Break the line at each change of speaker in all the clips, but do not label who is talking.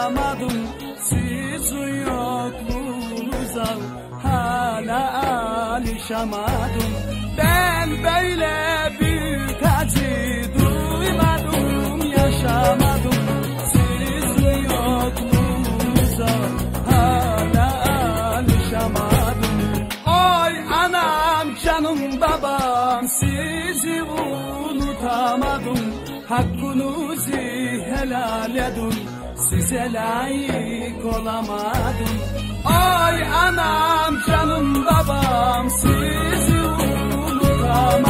Dayanamadım sizin yokluğunuza Hala alışamadım. Ben böyle büyük acı duymadım Yaşamadım. Sizin yokluğunuza Hala alışamadım. Oy anam canım babam Sizi unutamadım. Hakkınızı helal edin size layık olamadım. Ay anam canım babam sizi unutamadım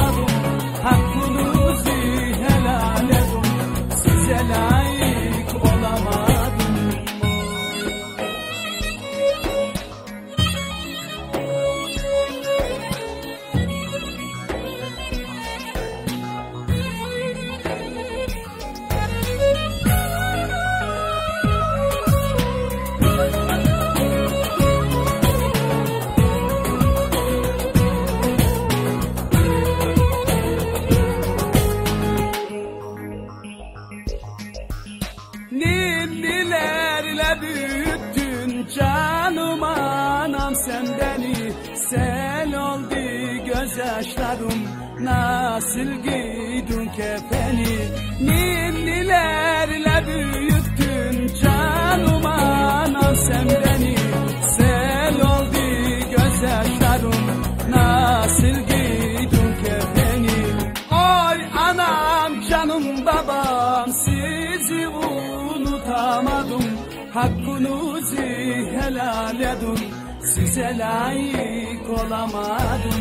beni. Sel oldu gözyaşlarım nasıl giydin kefeni. Ninnilerle büyüttün canım anam sen beni. Sel oldu gözyaşlarım nasıl giydin kefeni. Oy anam canım babam sizi unutamadım. Hakkınızı helal edin size layık olamadım.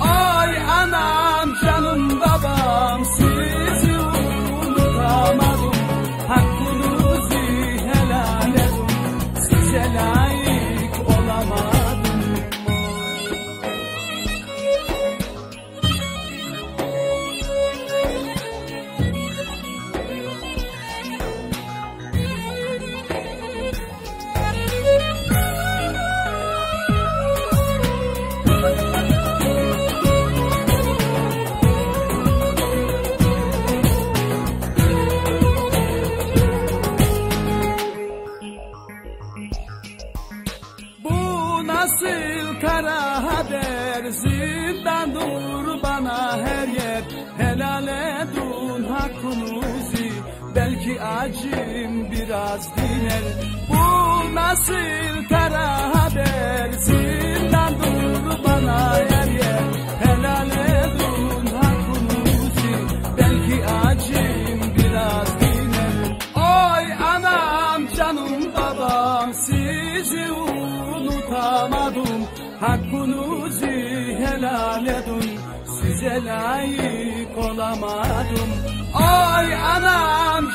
Ay anam canım babam zindan dur bana her yer. Helal edun hakkınızı belki acım biraz diner. Bu nasıl kara haber zindan dur bana her yer. Helal edun hakkınızı belki acım biraz diner. Oy anam canım babam sizi unutamadım. Hakkınızı helal edin size layık olamadım. Oy anam